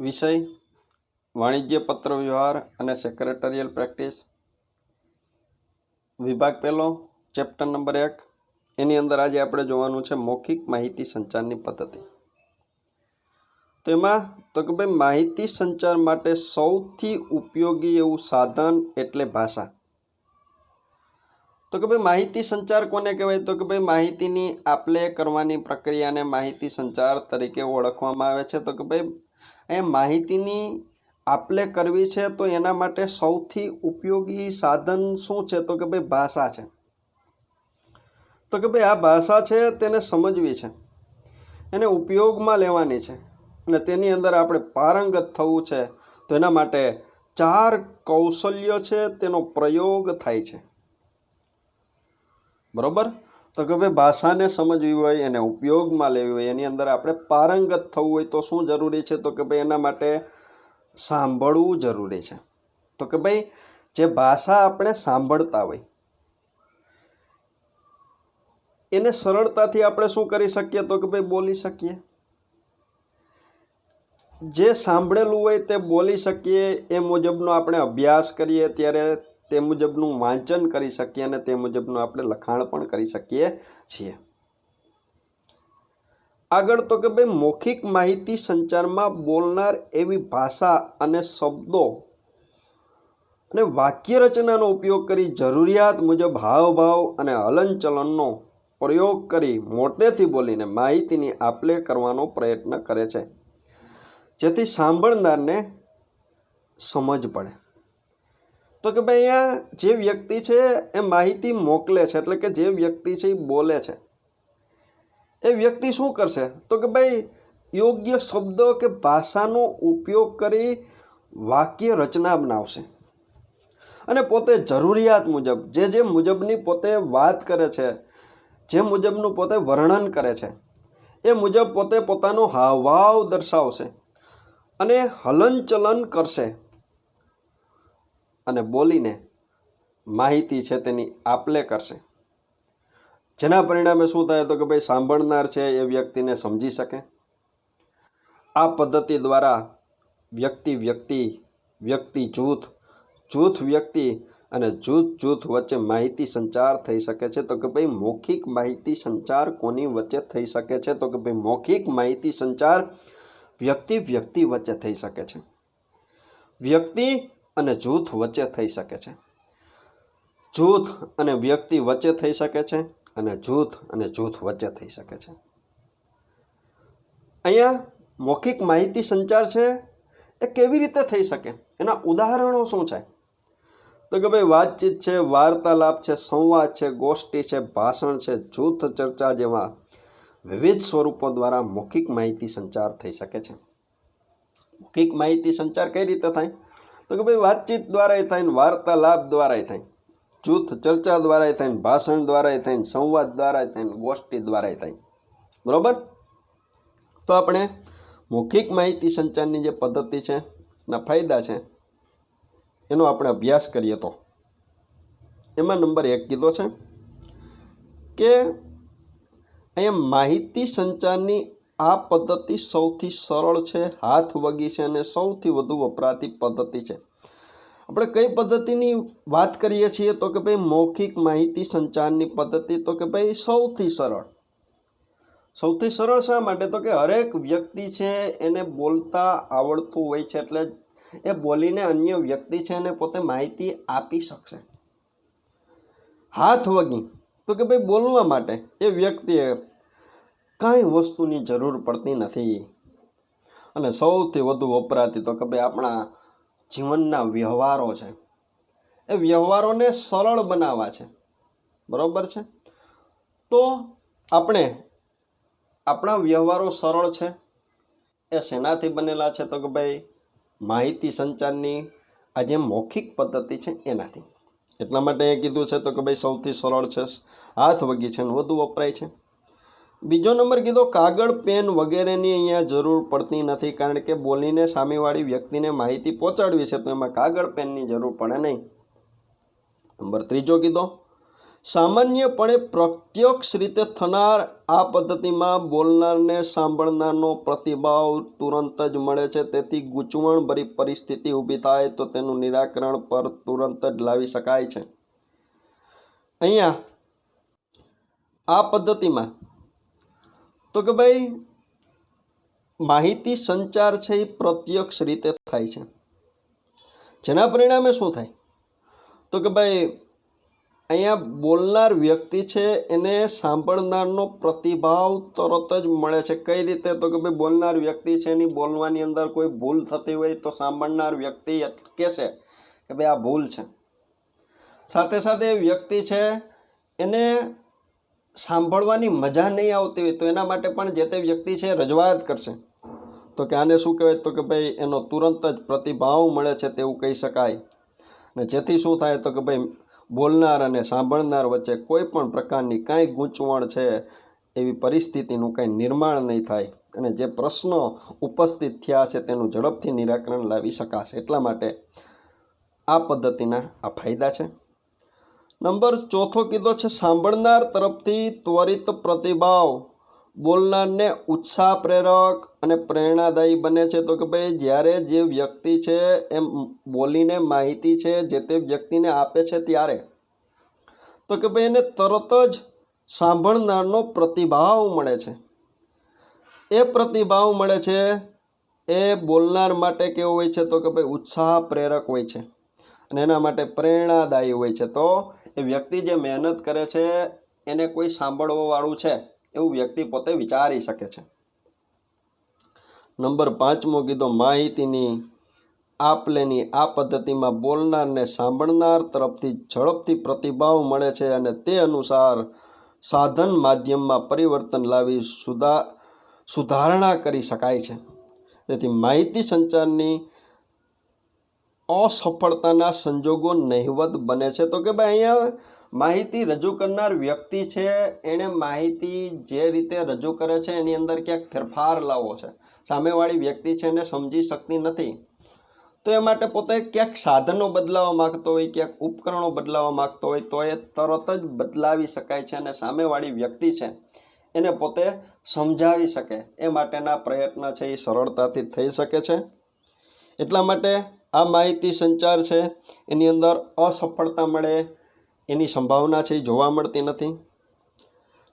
વિષય, વાણિજ્ય પત્ર વ્યવહાર અને સેક્રેટરિયલ પ્રેક્ટિસ વિભાગ પહેલો ચેપ્ટર નંબર એક. એની અંદર આજે આપણે જોવાનું છે મૌખિક માહિતી સંચારની પદ્ધતિ. તો એમાં, તો કે ભાઈ માહિતી સંચાર માટે સૌથી ઉપયોગી એવું સાધન એટલે ભાષા. તો કે ભાઈ માહિતી સંચાર કોને કહેવાય? તો કે ભાઈ માહિતીની આપલે કરવાની પ્રક્રિયાને માહિતી સંચાર તરીકે ઓળખવામાં આવે છે. તો કે ભાઈ એ માહિતીની આપલે કરવી છે તો એના માટે સૌથી ઉપયોગી સાધન શું છે? તો કે ભાઈ ભાષા છે. તો કે ભાઈ આ ભાષા છે તેને સમજવી છે. એને ઉપયોગમાં લેવાની છે. અને તેની અંદર આપણે પારંગત થવું છે તો એના માટે ચાર કૌશલ્ય છે તેનો પ્રયોગ થાય છે. બરોબર? તો કે ભાઈ ભાષાને સમજવી હોય, એને ઉપયોગમાં લેવી હોય, એની અંદર આપણે પારંગત થવું હોય તો શું જરૂરી છે? તો કે ભાઈ એના માટે સાંભળવું જરૂરી છે. તો કે ભાઈ જે ભાષા આપણે સાંભળતા હોય, એને સરળતાથી આપણે શું કરી શકીએ? તો કે ભાઈ બોલી શકીએ. જે સાંભળેલું હોય તે બોલી શકીએ, એ મુજબનો આપણે અભ્યાસ કરીએ, ત્યારે તે મુજબનું વાંચન કરી શકીએ અને તે મુજબનું આપણે લખાણ પણ કરી શકીએ છીએ. આગળ તો કે ભાઈ મૌખિક માહિતી સંચારમાં બોલનાર એવી ભાષા અને શબ્દો અને વાક્ય રચનાનો ઉપયોગ કરી જરૂરિયાત મુજબ હાવભાવ અને હલનચલનનો પ્રયોગ કરી મોટેથી બોલીને માહિતીની આપલે કરવાનો પ્રયત્ન કરે છે. જેથી સાંભળનારને સમજ પડે. તો કે ભાઈ અહીંયા જે વ્યક્તિ છે એ માહિતી મોકલે છે, એટલે કે જે વ્યક્તિ છે એ બોલે છે. એ વ્યક્તિ શું કરશે? તો કે ભાઈ યોગ્ય શબ્દો કે ભાષાનો ઉપયોગ કરી વાક્ય રચના બનાવશે. અને પોતે જરૂરિયાત મુજબ, જે જે મુજબની પોતે વાત કરે છે, જે મુજબનું પોતે વર્ણન કરે છે, એ મુજબ પોતે પોતાનો હાવભાવ દર્શાવશે અને હલનચલન કરશે. અને બોલીને માહિતી છે તેની આપલે કરશે. જેના પરિણામે શું થાય તો કે ભાઈ સાંભળનાર છે એ વ્યક્તિને સમજી શકે. આ પદ્ધતિ દ્વારા વ્યક્તિ વ્યક્તિ વ્યક્તિ જૂથ જૂથ વ્યક્તિ અને જૂથ જૂથ વચ્ચે માહિતી સંચાર થઈ શકે છે. તો કે ભાઈ મૌખિક માહિતી સંચાર કોની વચ્ચે થઈ શકે છે? તો કે ભાઈ મૌખિક માહિતી સંચાર વ્યક્તિ વ્યક્તિ વચ્ચે થઈ શકે છે. વ્યક્તિ અને જૂથ વચ્ચે થઈ શકે છે. જૂથ અને વ્યક્તિ વચ્ચે થઈ શકે છે અને જૂથ અને જૂથ વચ્ચે થઈ શકે છે. અહીંયા મૌખિક માહિતી સંચાર છે એ કેવી રીતે થઈ શકે? એના ઉદાહરણો શું છે? તો કે ભાઈ વાતચીત છે, વાર્તાલાપ છે, સંવાદ છે, ગોષ્ઠી છે, ભાષણ છે, જૂથ ચર્ચા જેવા વિવિધ સ્વરૂપો દ્વારા મૌખિક માહિતી સંચાર થઈ શકે છે. મૌખિક માહિતી સંચાર કઈ રીતે થાય? તો કે ભાઈ વાતચીત દ્વારા થાય ને વાર્તાલાપ દ્વારા થાય. જૂથ ચર્ચા દ્વારા થાય ભાષણ દ્વારા થાય ને સંવાદ દ્વારા થાય ને ગોષ્ઠી દ્વારા થાય. બરાબર? તો આપણે મૌખિક માહિતી સંચારની જે પદ્ધતિ છે એના ફાયદા છે, એનો આપણે અભ્યાસ કરીએ તો. એમાં નંબર એક કીધો છે કે અહીંયા માહિતી સંચારની આ પદ્ધતિ સૌથી સરળ છે, હાથ વગી છે અને સૌથી વધુ વપરાતી પદ્ધતિ છે. આપણે કઈ પદ્ધતિની વાત કરીએ છીએ? તો કે ભાઈ મૌખિક માહિતી સંચારની પદ્ધતિ. તો કે ભાઈ સૌથી સરળ. સૌથી સરળ શા માટે? તો કે હરેક વ્યક્તિ છે એને બોલતા આવડતું હોય છે, એટલે એ બોલીને અન્ય વ્યક્તિ છે એને પોતે માહિતી આપી શકશે. હાથ વગી. તો કે ભાઈ બોલવા માટે એ વ્યક્તિએ કાંઈ વસ્તુની જરૂર પડતી નથી. અને સૌથી વધુ વપરાતી તો કે ભાઈ આપણા જીવનના વ્યવહારો છે. એ વ્યવહારોને સરળ બનાવવા છે. બરાબર છે? તો આપણે આપણા વ્યવહારો સરળ છે. એ શેનાથી બનેલા છે તો કે ભાઈ માહિતી સંચારની આ જે મૌખિક પદ્ધતિ છે એનાથી. એટલા માટે એ કીધું છે તો કે ભાઈ સૌથી સરળ છે. હાથ વગી છે ને વધુ વપરાય છે. બીજો નંબર કીધો, કાગળ, પેન વગેરેની અહીંયા જરૂર પડતી નથી કારણ કે બોલીને સામેવાળી વ્યક્તિને માહિતી પહોંચાડવી છે, તો એમાં કાગળ, પેનની જરૂર પડે નહીં. નંબર ત્રીજો કીધો, સામાન્યપણે પ્રત્યક્ષ રીતે થનાર આ પદ્ધતિમાં બોલનારને સાંભળનારનો પ્રતિભાવ તુરંત જ મળે છે, તેથી ગૂંચવણભરી પરિસ્થિતિ ઊભી થાય તો તેનું નિરાકરણ પર તુરંત જ લાવી શકાય છે. અહીંયા, આ પદ્ધતિમાં તો કે ભાઈ, માહિતી સંચાર છે એ પ્રત્યક્ષ રીતે થાય છે. જેના પરિણામે શું થાય? તો કે ભાઈ, અહીંયા બોલનાર વ્યક્તિ છે, એને સાંભળનારનો પ્રતિભાવ તરત જ મળે છે. કઈ રીતે? તો કે ભાઈ, બોલનાર વ્યક્તિ છે, એની બોલવાની અંદર કોઈ ભૂલ થતી હોય તો સાંભળનાર વ્યક્તિ કહેશે કે ભાઈ, આ ભૂલ છે. સાથે સાથે વ્યક્તિ છે, એને સાંભળવાની મજા નહીં આવતી હોય તો એના માટે પણ જે તે વ્યક્તિ છે રજૂઆત કરશે. તો કે આને શું કહેવાય? તો કે ભાઈ એનો તુરંત જ પ્રતિભાવ મળે છે તેવું કહી શકાય. અને જેથી શું થાય? તો કે ભાઈ બોલનાર અને સાંભળનાર વચ્ચે કોઈ પણ પ્રકારની કાંઈ ગૂંચવણ છે એવી પરિસ્થિતિનું કંઈ નિર્માણ નહીં થાય અને જે પ્રશ્નો ઉપસ્થિત થયા છે તેનું ઝડપથી નિરાકરણ લાવી શકાશે. એટલા માટે આ પદ્ધતિના આ ફાયદા છે. નંબર ચોથો કીધો છે, સાંભળનાર તરફથી ત્વરિત પ્રતિભાવ. બોલનારને ઉત્સાહ પ્રેરક અને પ્રેરણાદાયી બને છે. તો કે ભાઈ, જ્યારે જે વ્યક્તિ છે, એમ બોલીને માહિતી છે, જે તે વ્યક્તિને આપે છે ત્યારે. તો કે ભાઈ, એને તરત જ સાંભળનારનો પ્રતિભાવ મળે છે. એ પ્રતિભાવ મળે છે, એ બોલનાર માટે કેવો હોય છે? તો કે ભાઈ, ઉત્સાહ પ્રેરક હોય છે. અને એના માટે પ્રેરણાદાયી હોય છે. તો એ વ્યક્તિ જે મહેનત કરે છે, એને કોઈ સાંભળવાવાળું છે? એવું વ્યક્તિ પોતે વિચારી શકે છે. નંબર પાંચમો કીધો, માહિતીની આપલેની આ પદ્ધતિમાં બોલનારને સાંભળનાર તરફથી ઝડપથી પ્રતિભાવ મળે છે અને તે અનુસાર સાધન માધ્યમમાં પરિવર્તન લાવી સુધા, સુધારણા કરી શકાય છે. તેથી માહિતી સંચારની અસફળતાના સંજોગો નહિવત બને છે. તો કે ભાઈ અહીંયા માહિતી રજૂ કરનાર વ્યક્તિ છે, એણે માહિતી જે રીતે રજૂ કરે છે એની અંદર ક્યાંક ફેરફાર લાવવો છે. સામેવાળી વ્યક્તિ છે એને સમજી શકતી નથી. તો એ માટે પોતે ક્યાંક સાધનો બદલાવવા માગતો હોય, ક્યાંક ઉપકરણો બદલાવવા માગતો હોય, તો એ તરત જ બદલાવી શકાય છે અને સામેવાળી વ્યક્તિ છે એને પોતે સમજાવી શકે. એ માટેના પ્રયત્ન છે, એ સરળતાથી થઈ શકે છે. એટલા માટે આ માહિતી સંચાર છે. એની અંદર અસફળતા મળે એની સંભાવના છે, એ જોવા મળતી નથી.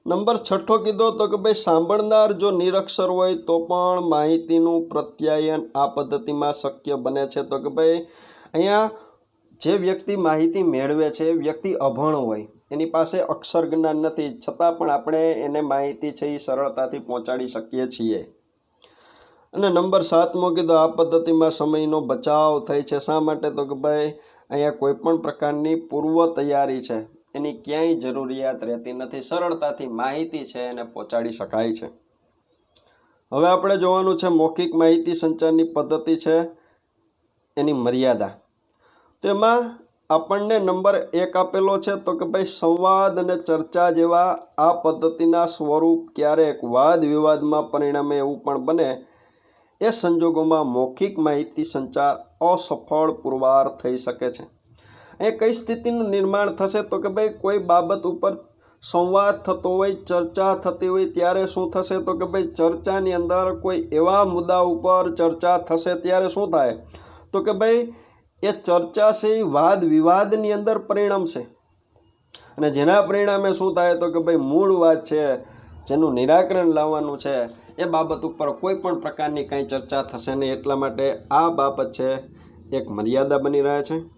નંબર છઠ્ઠો કીધો તો કે ભાઈ, સાંભળનાર જો નિરક્ષર હોય તો પણ માહિતીનું પ્રત્યાયન આ પદ્ધતિમાં શક્ય બને છે. તો કે ભાઈ, અહીંયા જે વ્યક્તિ માહિતી મેળવે છે, વ્યક્તિ અભણ હોય, એની પાસે અક્ષર જ્ઞાન નથી. છતાં પણ આપણે એને માહિતી છે, એ સરળતાથી પહોંચાડી શકીએ છીએ. અને નંબર સાતમો કીધો આ પદ્ધતિમાં સમયનો બચાવ થાય છે. શા માટે? તો કે ભાઈ, અહીંયા કોઈ પણ પ્રકારની પૂર્વ તૈયારી છે. એની ક્યાંય જરૂરિયાત રહેતી નથી. સરળતાથી માહિતી છે એને પહોંચાડી શકાય છે. હવે આપણે જોવાનું છે મૌખિક માહિતી સંચારની પદ્ધતિ છે એની મર્યાદા. તેમાં આપણને નંબર એક આપેલો છે. તો કે ભાઈ, સંવાદ અને ચર્ચા જેવા આ પદ્ધતિના સ્વરૂપ ક્યારેક વાદ વિવાદમાં પરિણામે એવું પણ બને એ સંજોગોમાં મૌખિક માહિતી સંચાર અસફળ પુરવાર થઈ શકે છે. એ કઈ સ્થિતિનું નિર્માણ થશે તો કે ભાઈ કોઈ બાબત ઉપર સંવાદ થતો હોય, ચર્ચા થતી હોય ત્યારે શું થશે તો કે ભાઈ ચર્ચાની અંદર કોઈ એવા મુદ્દા ઉપર ચર્ચા થશે ત્યારે શું થાય? તો કે ભાઈ એ ચર્ચા છે એ વાદ વિવાદની અંદર પરિણમશે. અને જેના પરિણામે શું થાય તો કે ભાઈ મૂળ વાત છે જેનું નિરાકરણ લાવવાનું છે, એ બાબત ઉપર કોઈ પણ પ્રકારની કાંઈ ચર્ચા થશે નહીં. એટલા માટે આ બાબત છે, એક મર્યાદા બની રહે છે.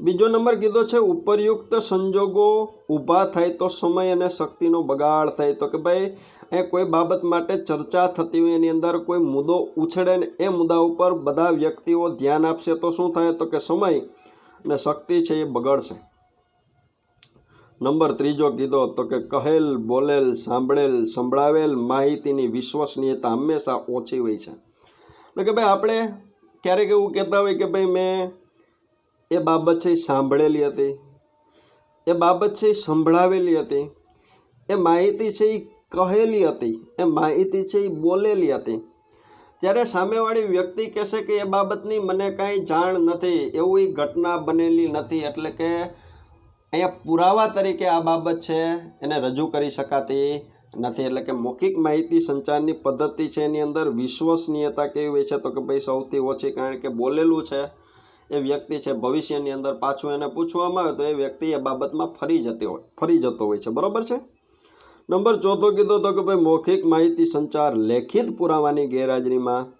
બીજો નંબર કીધો છે, ઉપરયુક્ત સંજોગો ઊભા થાય તો સમય અને શક્તિનો બગાડ થાય. તો કે ભાઈ એ કોઈ બાબત માટે ચર્ચા થતી હોય એની અંદર કોઈ મુદ્દો ઉછળે ને એ મુદ્દા ઉપર બધા વ્યક્તિઓ ધ્યાન આપશે તો શું થાય? તો કે સમય અને શક્તિ છે એ બગડશે. નંબર ત્રીજો કીધો તો કે કહેલ, બોલેલ, સાંભળેલ, સંભળાવેલ માહિતીની વિશ્વસનીયતા હંમેશા ઓછી હોય છે. એટલે કે ભાઈ આપણે ક્યારેક એવું કહેતા હોય કે ભાઈ મેં એ બાબત છે સાંભળેલી હતી, એ બાબત છે સંભળાવેલી હતી, એ માહિતી છે એ કહેલી હતી, એ માહિતી છે એ બોલેલી હતી. ત્યારે સામેવાળી વ્યક્તિ કહેશે કે એ બાબતની મને કાંઈ જાણ નથી, એવું ઘટના બનેલી નથી, એટલે કે અહીંયા પુરાવા તરીકે આ બાબત છે, એને રજૂ કરી શકાતી નથી. એટલે કે મૌખિક માહિતી સંચારની પદ્ધતિ છે, એની અંદર વિશ્વસનીયતા કેવી હોય છે? તો કે ભાઈ સૌથી ઓછી, કારણ કે બોલેલું છે, એ વ્યક્તિ છે, ભવિષ્યની અંદર પાછું એને પૂછવામાં આવે તો એ વ્યક્તિ એ બાબતમાં ફરી જતી હોય, ફરી જતો હોય છે. બરાબર છે? નંબર ચોથો કીધો તો કે ભાઈ મૌખિક માહિતી સંચાર લેખિત પુરાવાની ગેરહાજરીમાં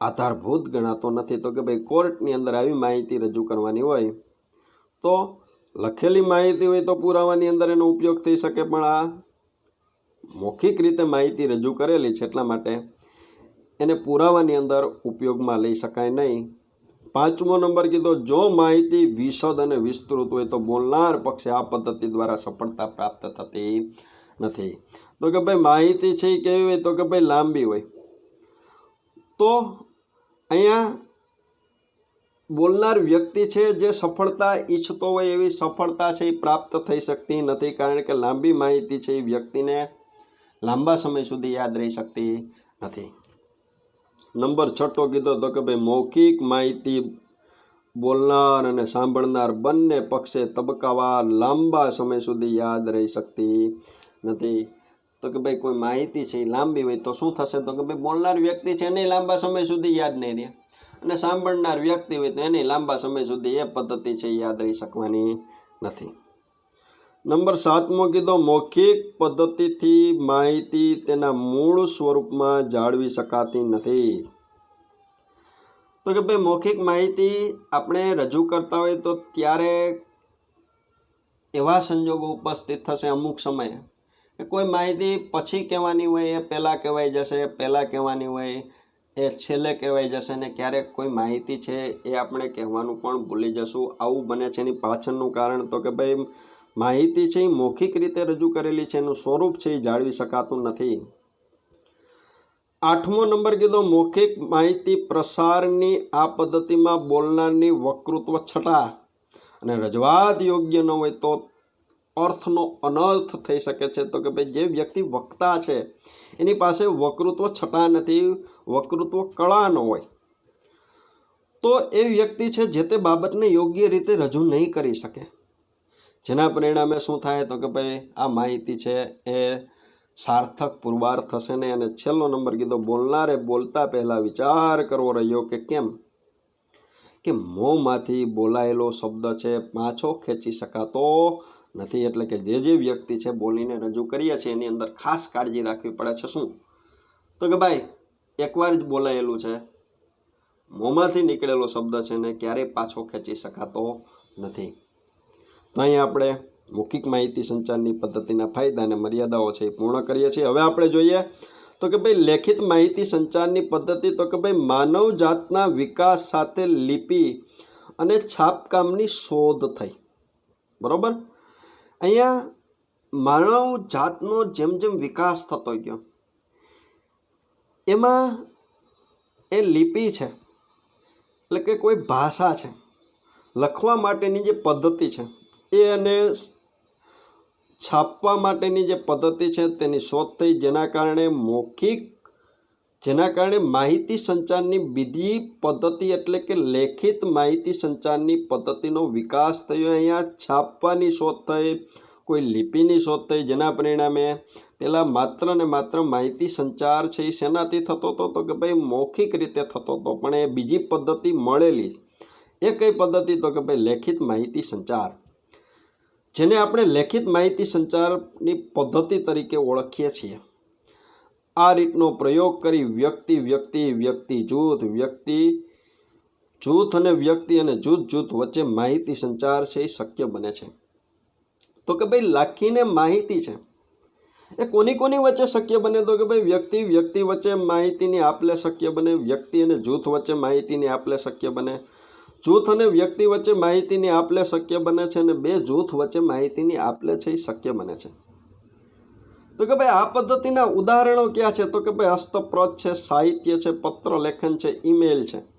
આધારભૂત ગણાતો નથી. તો કે ભાઈ કોર્ટની અંદર આવી માહિતી રજૂ કરવાની હોય તો લખેલી માહિતી હોય તો પુરાવાની અંદર એનો ઉપયોગ થઈ શકે, પણ આ મૌખિક રીતે માહિતી રજૂ કરેલી છે એટલા માટે એને પુરાવાની અંદર ઉપયોગમાં લઈ શકાય નહીં. પાંચમો નંબર કીધો, જો માહિતી વિશદ અને વિસ્તૃત હોય તો બોલનાર પક્ષે આ પદ્ધતિ દ્વારા સફળતા પ્રાપ્ત થતી નથી. તો કે ભાઈ, માહિતી છે એ કેવી હોય? તો કે ભાઈ, લાંબી હોય. તો અહીંયા બોલનાર વ્યક્તિ છે જે સફળતા ઈચ્છતો હોય એવી સફળતા છે એ પ્રાપ્ત થઈ શકતી નથી કારણ કે લાંબી માહિતી છે એ વ્યક્તિને લાંબા સમય સુધી યાદ રહી શકતી નથી. નંબર છઠ્ઠો કીધો તો કે ભાઈ મૌખિક માહિતી બોલનાર અને સાંભળનાર બંને પક્ષે તબક્કાવાર લાંબા સમય સુધી યાદ રહી શકતી નથી. તો કે ભાઈ કોઈ માહિતી છે એ લાંબી હોય તો શું થશે? તો કે ભાઈ બોલનાર વ્યક્તિ છે એને લાંબા સમય સુધી યાદ નહીં રહે. અને સાંભળનાર વ્યક્તિ હોય તો એને લાંબા સમય સુધી એ પદ્ધતિ છે યાદ રહી શકવાની નથી. નંબર સાતમો કીધો, મૌખિક પદ્ધતિથી માહિતી તેના મૂળ સ્વરૂપમાં જાળવી શકાતી નથી. તો કે ભાઈ, મૌખિક માહિતી આપણે રજૂ કરતા હોય તો ત્યારે એવા સંજોગો ઉપસ્થિત થશે અમુક સમયે કોઈ માહિતી પછી કહેવાની હોય, એ પહેલાં કહેવાઈ જશે પહેલાં કહેવાની હોય એ છેલ્લે કહેવાઈ જશે ને ક્યારેક કોઈ માહિતી છે એ આપણે કહેવાનું પણ ભૂલી જશું. આવું બને છે એની પાછળનું કારણ તો કે ભાઈ, માહિતી છે એ મૌખિક રીતે રજૂ કરેલી છે, એનું સ્વરૂપ છે એ જાળવી શકાતું નથી. આઠમો નંબર કીધો, મૌખિક માહિતી પ્રસારની આ પદ્ધતિમાં બોલનારની વકૃત્વ છટા. અને રજૂઆત યોગ્ય ન હોય તો અર્થનો અનર્થ થઈ શકે છે. તો કે ભાઈ, જે વ્યક્તિ વક્તા છે એની પાસે વકૃત્વ છટા નથી વકૃત્વ કળા ન હોય. તો એ વ્યક્તિ છે જે તે બાબતને યોગ્ય રીતે રજૂ નહીં કરી શકે. જેના પરિણામે શું થાય તો કે ભાઈ આ માહિતી છે એ સાર્થક, પુરવાર થશે ને અને છેલ્લો નંબર કીધો, બોલનારે બોલતા પહેલાં વિચાર કરવો રહ્યો કે કેમ? કે મોંમાંથી બોલાયેલો શબ્દ છે, પાછો ખેંચી શકાતો નથી એટલે કે જે જે વ્યક્તિ છે બોલીને રજૂ કરીએ છીએ, એની અંદર ખાસ કાળજી રાખવી પડે છે શું? તો કે ભાઈ, એકવાર જ બોલાયેલું છે. મોંમાંથી નીકળેલો શબ્દ છે ને ક્યારેય પાછો ખેંચી શકાતો નથી. તો અહીંયા આપણે મૌખિક માહિતી સંચારની પદ્ધતિના ફાયદા અને મર્યાદાઓ છે એ પૂર્ણ કરીએ છીએ. હવે આપણે જોઈએ તો કે ભાઈ, લેખિત માહિતી સંચારની પદ્ધતિ તો કે ભાઈ, માનવ જાતના વિકાસ સાથે લિપિ અને છાપકામની શોધ થઈ. બરોબર? અહીંયા માનવ જાતનો જેમ જેમ વિકાસ થતો ગયો, એમાં એ લિપિ છે, એટલે કે કોઈ ભાષા છે, લખવા માટેની જે પદ્ધતિ છે, એ અને છાપવા માટેની જે પદ્ધતિ છે, તેની શોધ થઈ, જેના કારણે મૌખિક જેના કારણે માહિતી સંચારની બીજી પદ્ધતિ એટલે કે લેખિત માહિતી સંચારની પદ્ધતિનો વિકાસ થયો. અહીંયા છાપવાની શોધ થઈ, કોઈ લિપિની શોધ થઈ જેના પરિણામે પહેલાં માત્ર ને માત્ર માહિતી સંચાર છે એ શેનાથી થતો હતો તો કે ભાઈ મૌખિક રીતે થતો હતો, પણ એ બીજી પદ્ધતિ મળેલી. એ કઈ પદ્ધતિ? તો કે ભાઈ લેખિત માહિતી સંચાર. જેને આપણે લેખિત માહિતી સંચારની પદ્ધતિ તરીકે ઓળખીએ છીએ. આ રીતનો પ્રયોગ કરી વ્યક્તિ વ્યક્તિ વ્યક્તિ, જૂથ વ્યક્તિ, જૂથ અને વ્યક્તિ અને જૂથ જૂથ વચ્ચે માહિતી સંચાર છે, એ શક્ય બને છે. તો કે ભાઈ લાખીને માહિતી છે, એ કોની કોની વચ્ચે શક્ય બને? તો કે ભાઈ વ્યક્તિ વ્યક્તિ વચ્ચે માહિતીની આપલે શક્ય બને, વ્યક્તિ અને જૂથ વચ્ચે માહિતીની આપલે શક્ય બને, જૂથ અને વ્યક્તિ વચ્ચે માહિતીની આપલે શક્ય બને છે અને બે જૂથ વચ્ચે માહિતીની આપલે છે, એ શક્ય બને છે. તો કે ભાઈ આ પદ્ધતિના ઉદાહરણો ક્યાં છે? તો કે ભાઈ હસ્તપ્રત છે, સાહિત્ય છે, પત્ર લેખન છે ઈમેલ છે.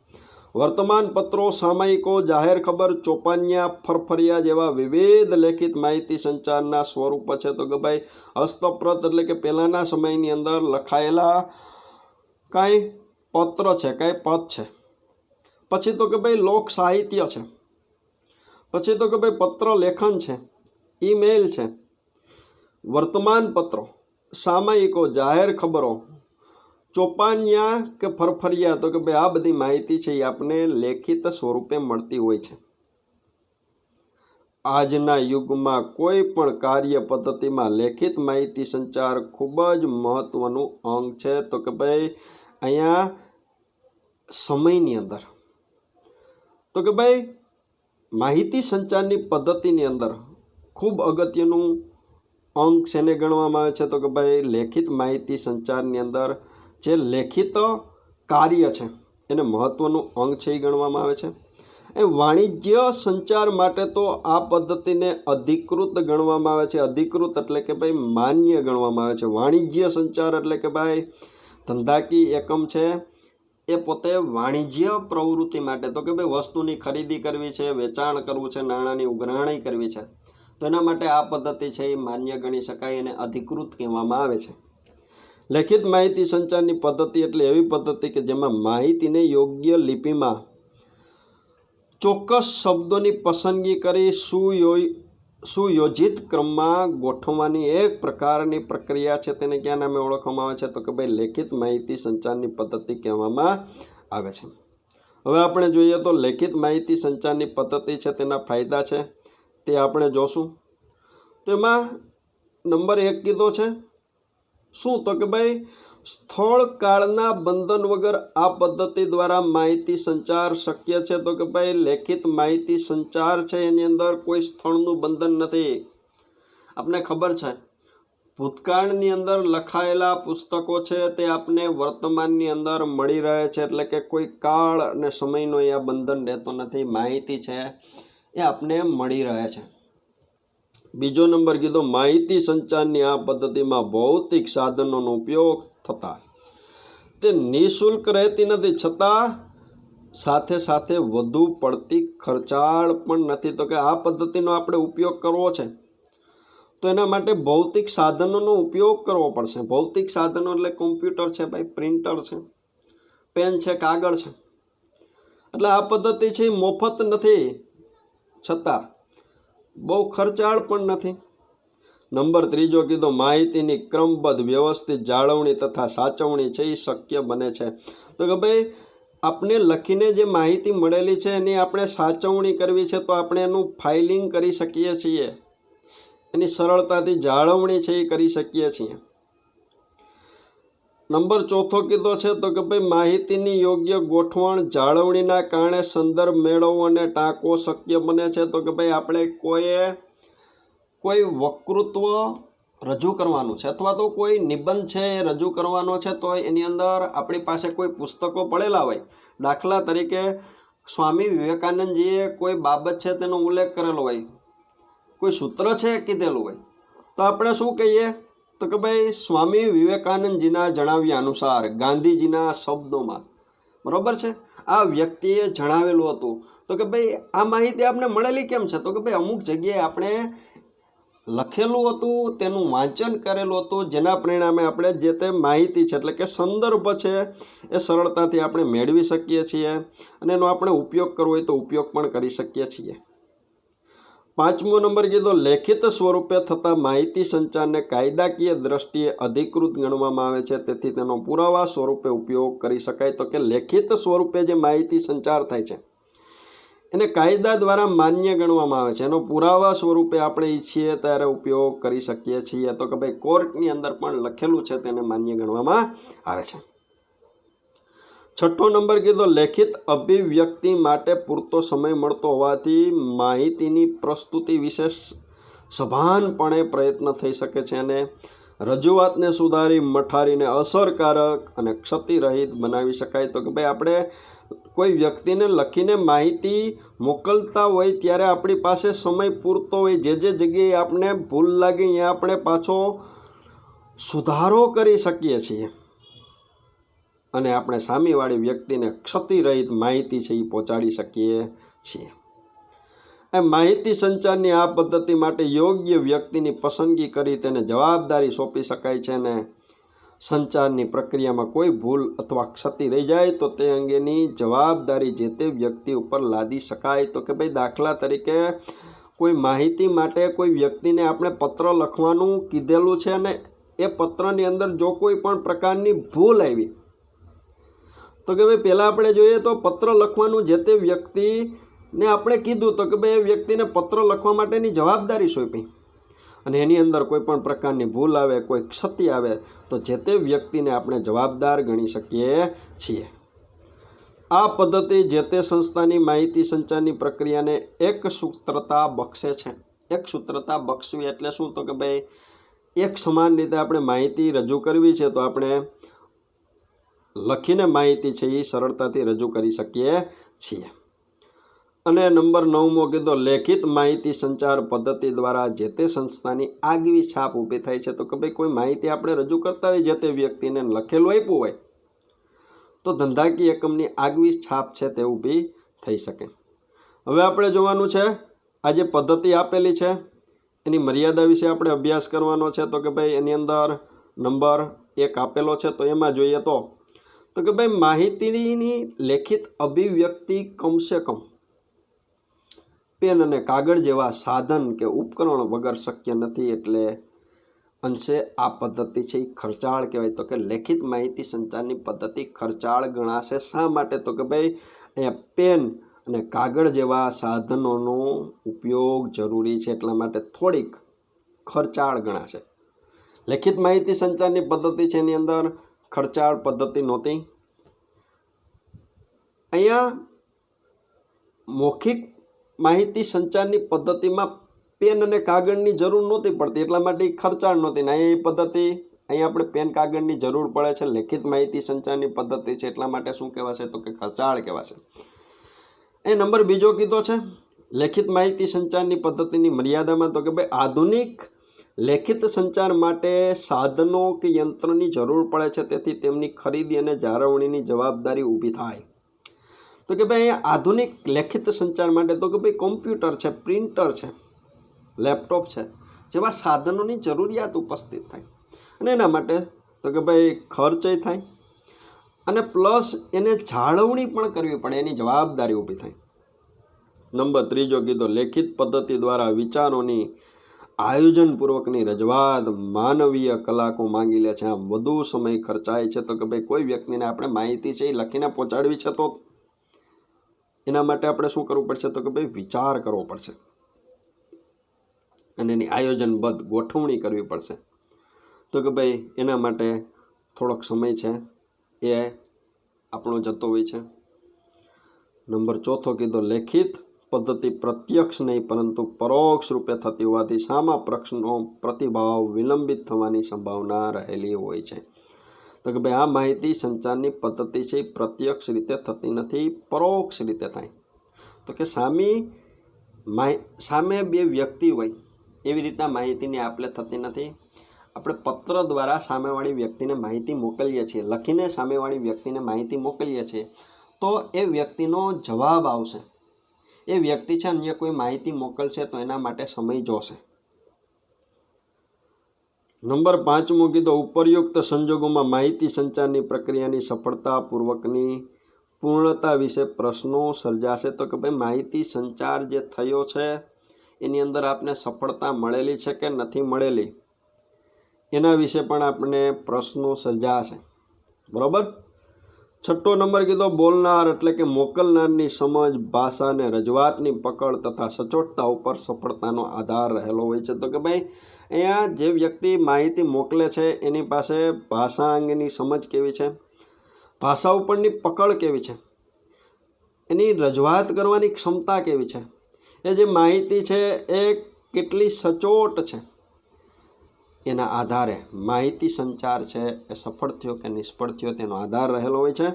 વર્તમાન પત્રો, સામયિકો, જાહેર ખબર, ચોપાનિયા, ફરફરિયા જેવા વિવિધ લેખિત માહિતી સંચારના સ્વરૂપ છે. તો કે ભાઈ હસ્તપ્રત એટલે કે પહેલાંના સમયની અંદર લખાયેલા કાંઈ પત્ર છે, કાંઈ પદ છે. પછી તો કે ભાઈ લોક સાહિત્ય છે. પછી તો કે ભાઈ પત્ર લેખન છે ઈમેલ છે. વર્તમાન પત્રો સામયિકો, જાહેર ખબરો, ચોપાનિયા કે ફરફરિયા તો કે ભાઈ આ બધી માહિતી છે એ આપણને લેખિત સ્વરૂપે મળતી હોય છે. આજના યુગમાં કોઈ પણ કાર્ય પદ્ધતિમાં લેખિત માહિતી સંચાર ખૂબ જ મહત્વનું અંગ છે. તો કે ભાઈ અહીંયા સમયની અંદર, તો કે ભાઈ માહિતી સંચારની પદ્ધતિની અંદર ખૂબ અગત્યનું અંગ શેને ગણવામાં આવે છે? તો કે ભાઈ, લેખિત માહિતી સંચારની અંદર જે લેખિત કાર્ય છે, એને મહત્ત્વનું અંગ છે એ ગણવામાં આવે છે. એ વાણિજ્ય સંચાર માટે તો આ પદ્ધતિને અધિકૃત ગણવામાં આવે છે. અધિકૃત એટલે કે ભાઈ માન્ય ગણવામાં આવે છે. વાણિજ્ય સંચાર એટલે કે ભાઈ ધંધાકીય એકમ છે, એ પોતે વાણિજ્ય પ્રવૃત્તિ માટે. તો કે ભાઈ વસ્તુની ખરીદી કરવી છે, વેચાણ કરવું છે, નાણાંની ઉઘરાણી કરવી છે. તો એના માટે આ પદ્ધતિ છે એ માન્ય ગણી શકાય અને અધિકૃત કહેવામાં આવે છે. લેખિત માહિતી સંચારની પદ્ધતિ એટલે એવી પદ્ધતિ કે જેમાં માહિતીને યોગ્ય લિપિમાં ચોક્કસ શબ્દોની પસંદગી કરી સુયો સુયોજિત ક્રમમાં ગોઠવવાની એક પ્રકારની પ્રક્રિયા છે તેને ક્યાં નામે ઓળખવામાં આવે છે તો કે ભાઈ લેખિત માહિતી સંચારની પદ્ધતિ કહેવામાં આવે છે. હવે આપણે જોઈએ તો લેખિત માહિતી સંચારની પદ્ધતિ છે તેના ફાયદા છે. તે આપણે જોશું. તો એમાં નંબર એક કીધો છે, શું તો કે ભાઈ સ્થળ કાળના બંધન વગર આ પદ્ધતિ દ્વારા માહિતી સંચાર શક્ય છે? તો કે, ભાઈ, લેખિત માહિતી સંચાર છે એની અંદર કોઈ સ્થળનું બંધન નથી. આપને ખબર છે, ભૂતકાળની અંદર લખાયેલા પુસ્તકો છે તે આપને વર્તમાનની અંદર મળી રહે છે, એટલે કે કોઈ કાળ અને સમયનો એ બંધન રહેતો નથી. માહિતી છે એ આપને મળી રહે છે. બીજો નંબર કીધો, માહિતી સંચારની આ પદ્ધતિમાં ભૌતિક સાધનોનો ઉપયોગ થતા. તે નિઃશુલ્ક રહેતી નથી, છતાં સાથે સાથે વધુ પડતી ખર્ચાળ પણ નથી. તો કે આ પદ્ધતિનો આપણે ઉપયોગ કરવો છે. તો એના માટે ભૌતિક સાધનોનો ઉપયોગ કરવો પડશે. ભૌતિક સાધનો એટલે કોમ્પ્યુટર છે ભાઈ, પ્રિન્ટર છે, પેન છે, કાગળ છે. એટલે આ પદ્ધતિ છે મફત નથી. છતાં બહુ ખર્ચાળ પણ નથી. નંબર ત્રીજો કીધો, માહિતીની ક્રમબદ્ધ વ્યવસ્થિત જાળવણી તથા સાચવણી છે એ શક્ય બને છે. તો કે ભાઈ આપણે લખીને જે માહિતી મળેલી છે એની આપણે સાચવણી કરવી છે તો આપણે એનું ફાઇલિંગ કરી શકીએ છીએ. એની સરળતાથી જાળવણી છે એ કરી શકીએ છીએ. નંબર ચોથો કીધો છે તો કે ભાઈ માહિતીની યોગ્ય ગોઠવણ જાળવણીના કારણે સંદર્ભ મેળવવો અને ટાંકવો શક્ય બને છે તો કે ભાઈ આપણે કોઈએ કોઈ વકૃત્વ રજૂ કરવાનું છે અથવા તો કોઈ નિબંધ છે એ રજૂ કરવાનો છે તો એની અંદર આપણી પાસે કોઈ પુસ્તકો પડેલા હોય. દાખલા તરીકે સ્વામી વિવેકાનંદજીએ કોઈ બાબત છે તેનો ઉલ્લેખ કરેલો હોય, કોઈ સૂત્ર છે કીધેલું હોય, તો આપણે શું કહીએ? તો કે ભાઈ, સ્વામી વિવેકાનંદજીના જણાવ્યા અનુસાર ગાંધીજીના શબ્દોમાં, બરોબર છે? આ વ્યક્તિએ જણાવેલું હતું. તો કે ભાઈ, આ માહિતી આપણે મળેલી કેમ છે? તો કે ભાઈ, અમુક જગ્યાએ આપણે લખેલું હતું, તેનું વાંચન કરેલું હતું, જેના પરિણામે આપણે જે તે માહિતી છે, એટલે કે સંદર્ભ છે, એ સરળતાથી આપણે મેળવી શકીએ છીએ અને એનો આપણે ઉપયોગ કરવો હોય તો ઉપયોગ પણ કરી શકીએ છીએ. પાંચમો નંબર કીધો લેખિત સ્વરૂપે થતા માહિતી સંચારને કાયદાકીય દ્રષ્ટિએ અધિકૃત ગણવામાં આવે છે, તેથી તેનો પુરાવા સ્વરૂપે ઉપયોગ કરી શકાય. તો કે લેખિત સ્વરૂપે જે માહિતી સંચાર થાય છે, એને કાયદા દ્વારા માન્ય ગણવામાં આવે છે. એનો પુરાવા સ્વરૂપે આપણે ઈચ્છીએ ત્યારે ઉપયોગ કરી શકીએ છીએ. તો કે ભાઈ કોર્ટની અંદર પણ લખેલું છે, તેને માન્ય ગણવામાં આવે છે. છઠ્ઠો નંબર કીધો, લેખિત અભિવ્યક્તિ માટે પૂરતો સમય મળતો હોવાથી માહિતીની પ્રસ્તુતિ વિશે સભાનપણે પ્રયત્ન થઈ શકે છે અને રજૂઆતને સુધારી, મઠારીને અસરકારક અને ક્ષતિરહિત બનાવી શકાય. તો કે ભાઈ, આપણે કોઈ વ્યક્તિને લખીને માહિતી મોકલતા હોય ત્યારે આપણી પાસે સમય પૂરતો હોય. જે જે જગ્યાએ આપણે ભૂલ લાગે ત્યાં આપણે પાછો સુધારો કરી શકીએ છીએ. અને આપણે સામેવાળી વ્યક્તિને ક્ષતિરહિત માહિતી છે એ પહોંચાડી શકીએ છીએ. એ માહિતી સંચારની આ પદ્ધતિ માટે યોગ્ય વ્યક્તિની પસંદગી કરી તેને જવાબદારી સોંપી શકાય છે અને સંચારની પ્રક્રિયામાં કોઈ ભૂલ અથવા ક્ષતિ રહી જાય તો તે અંગેની જવાબદારી જે તે વ્યક્તિ ઉપર લાદી શકાય. તો કે ભાઈ દાખલા તરીકે કોઈ માહિતી માટે કોઈ વ્યક્તિને આપણે પત્ર લખવાનું કીધેલું છે અને એ પત્રની અંદર જો કોઈ પણ પ્રકારની ભૂલ આવી તો કે ભાઈ પહેલાં આપણે જોઈએ તો પત્ર લખવાનું જે તે વ્યક્તિને આપણે કીધું તો કે ભાઈ એ વ્યક્તિને પત્ર લખવા માટેની જવાબદારી સોંપી. અને એની અંદર કોઈ પણ પ્રકારની ભૂલ આવે, કોઈ ક્ષતિ આવે, તો જે તે વ્યક્તિને આપણે જવાબદાર ગણી શકીએ છીએ. આ પદ્ધતિ જે તે સંસ્થાની માહિતી સંચારની પ્રક્રિયાને એક સૂત્રતા બક્ષે છે. એક સૂત્રતા બક્ષવી એટલે શું? તો કે ભાઈ, એક સમાન રીતે આપણે માહિતી રજૂ કરવી છે તો આપણે લખીને માહિતી છે એ સરળતાથી રજૂ કરી શકીએ છીએ. અને નંબર નવમો કીધો, લેખિત માહિતી સંચાર પદ્ધતિ દ્વારા જે તે સંસ્થાની આગવી છાપ ઊભી થાય છે. તો કે ભાઈ કોઈ માહિતી આપણે રજૂ કરતા હોય, જે તે વ્યક્તિને લખેલું આપ્યું હોય, તો ધંધાકીય એકમની આગવી છાપ છે તે ઊભી થઈ શકે. હવે આપણે જોવાનું છે, આ જે પદ્ધતિ આપેલી છે, એની મર્યાદા વિશે આપણે અભ્યાસ કરવાનો છે. તો કે ભાઈ એની અંદર નંબર એક આપેલો છે, તો એમાં જોઈએ તો તો કે ભાઈ માહિતીની લેખિત અભિવ્યક્તિ કમસે કમ પેન અને કાગળ જેવા સાધન કે ઉપકરણ વગર શક્ય નથી એટલે અંશે આ પદ્ધતિ છે એ ખર્ચાળ કહેવાય. તો કે લેખિત માહિતી સંચારની પદ્ધતિ ખર્ચાળ ગણાશે. શા માટે? તો કે ભાઈ અહીંયા પેન અને કાગળ જેવા સાધનોનો ઉપયોગ જરૂરી છે એટલા માટે થોડીક ખર્ચાળ ગણાશે. લેખિત માહિતી સંચારની પદ્ધતિ છે એની અંદર ખર્ચાળ પદ્ધતિ નહોતી. અહીંયા મૌખિક માહિતી સંચારની પદ્ધતિમાં પેન અને કાગળની જરૂર નહોતી પડતી, એટલા માટે ખર્ચાળ નહોતી. ને એ પદ્ધતિ, અહીંયા આપણે પેન કાગળની જરૂર પડે છે, લેખિત માહિતી સંચારની પદ્ધતિ છે, એટલા માટે શું કહેવાશે તો કે ખર્ચાળ કહેવાશે. એ નંબર બીજો કીધો છે, લેખિત માહિતી સંચારની પદ્ધતિની મર્યાદામાં તો કે ભાઈ આધુનિક લેખિત સંચાર માટે સાધનો કે યંત્રની જરૂર પડે છે, તેથી તેમની ખરીદી અને જાળવણીની જવાબદારી ઊભી થાય. તો કે ભાઈ, આધુનિક લેખિત સંચાર માટે તો કે ભાઈ કોમ્પ્યુટર છે, પ્રિન્ટર છે, લેપટોપ છે, જેવા સાધનોની જરૂરિયાત ઉપસ્થિત થાય. અને એના માટે તો કે ભાઈ ખર્ચય થાય. અને પ્લસ એને જાળવણી પણ કરવી પડે, એની જવાબદારી ઊભી થાય. નંબર ત્રીજો કીધો, લેખિત પદ્ધતિ દ્વારા વિચારોની આયોજનપૂર્વકની રજૂઆત માનવીય કલાકો માંગી લે છે. આમ વધુ સમય ખર્ચાય છે તો કે ભાઈ કોઈ વ્યક્તિને આપણે માહિતી છે એ લખીને પહોંચાડવી છે તો? એના માટે આપણે શું કરવું પડશે તો કે ભાઈ વિચાર કરવો પડશે. અને એની આયોજનબદ્ધ ગોઠવણી કરવી પડશે. તો કે ભાઈ એના માટે થોડોક સમય છે. એ આપણો જતો હોય છે. નંબર ચોથો કીધો, લેખિત પદ્ધતિ પ્રત્યક્ષ નહીં પરંતુ પરોક્ષ રૂપે થતી હોવાથી સામા પ્રશ્નો પ્રતિભાવ વિલંબિત થવાની સંભાવના રહેલી હોય છે તો કે ભાઈ આ માહિતી સંચારની પદ્ધતિ છે પ્રત્યક્ષ રીતે થતી નથી પરોક્ષ રીતે થાય તો કે સામી માહિ સામે બે વ્યક્તિ હોય એવી રીતના માહિતીની આપલે થતી નથી આપણે પત્ર દ્વારા સામેવાળી વ્યક્તિને માહિતી મોકલીએ છીએ લખીને સામેવાળી વ્યક્તિને માહિતી મોકલીએ છીએ તો એ વ્યક્તિનો જવાબ આવશે એ વ્યક્તિ છે અન્ય કોઈ માહિતી મોકલશે તો એના માટે સમય જોશે. નંબર પાંચમો કીધો, ઉપરયુક્ત સંજોગોમાં માહિતી સંચારની પ્રક્રિયાની સફળતાપૂર્વકની પૂર્ણતા વિશે પ્રશ્નો સર્જાશે. તો કે ભાઈ, માહિતી સંચાર જે થયો છે, એની અંદર આપને સફળતા મળેલી છે કે નથી મળેલી? એના વિશે પણ આપણે પ્રશ્નો સર્જાશે. બરાબર? છઠ્ઠો નંબર કીધો, બોલનાર એટલે કે મોકલનારની સમજ, ભાષા અને રજૂઆતની પકડ તથા સચોટતા ઉપર સફળતાનો આધાર રહેલો હોય છે. તો કે ભાઈ, અહીંયા જે વ્યક્તિ માહિતી મોકલે છે, એની પાસે ભાષા અંગેની સમજ કેવી છે? ભાષા ઉપરની પકડ કેવી છે? એની રજૂઆત કરવાની ક્ષમતા કેવી છે? એ જે માહિતી છે, એ કેટલી સચોટ છે? એના આધારે માહિતી સંચાર છે એ સફળ થયો કે નિષ્ફળ થયો તેનો આધાર રહેલો હોય છે.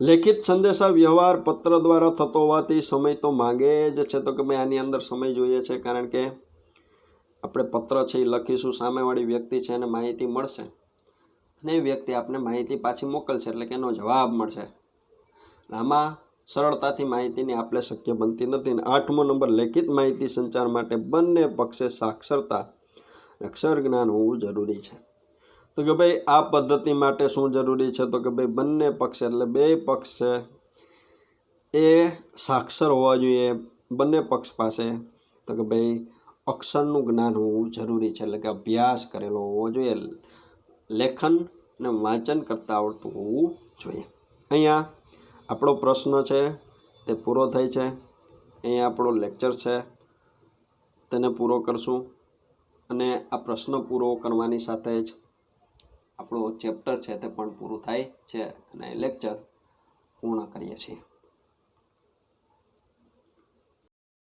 લેખિત સંદેશા વ્યવહાર પત્ર દ્વારા થતો હોવાથી સમય તો માંગે જ છે. તો કે ભાઈ આની અંદર સમય જોઈએ છે કારણ કે આપણે પત્ર છે એ લખીશું, સામેવાળી વ્યક્તિ છે એને માહિતી મળશે. અને એ વ્યક્તિ આપણે માહિતી પાછી મોકલશે એટલે કે એનો જવાબ મળશે. આમાં સરળતાથી માહિતીની આપણે શક્ય બનતી નથી. ને આઠમો નંબર, લેખિત માહિતી સંચાર માટે બંને પક્ષે સાક્ષરતા અક્ષર જ્ઞાન હોવું જરૂરી છે. તો કે ભાઈ, આ પદ્ધતિ માટે શું જરૂરી છે? તો કે ભાઈ, બંને પક્ષ, એટલે બે પક્ષ છે, એ સાક્ષર હોવા જોઈએ બંને પક્ષ પાસે. તો કે ભાઈ, અક્ષરનું જ્ઞાન હોવું જરૂરી છે, એટલે કે અભ્યાસ કરેલો હોવો જોઈએ, લેખન ને વાંચન કરતાં આવડતું હોવું જોઈએ. અહીંયા આપણો પ્રશ્ન છે, તે પૂરો થાય છે. અહીંયા આપણો લેક્ચર છે, તેને પૂરો કરશું. અને આ પ્રશ્ન પૂરો કરવાની સાથે જ આપણો ચેપ્ટર છે તે પણ પૂરું થાય છે અને લેક્ચર પૂર્ણ કરીએ છીએ.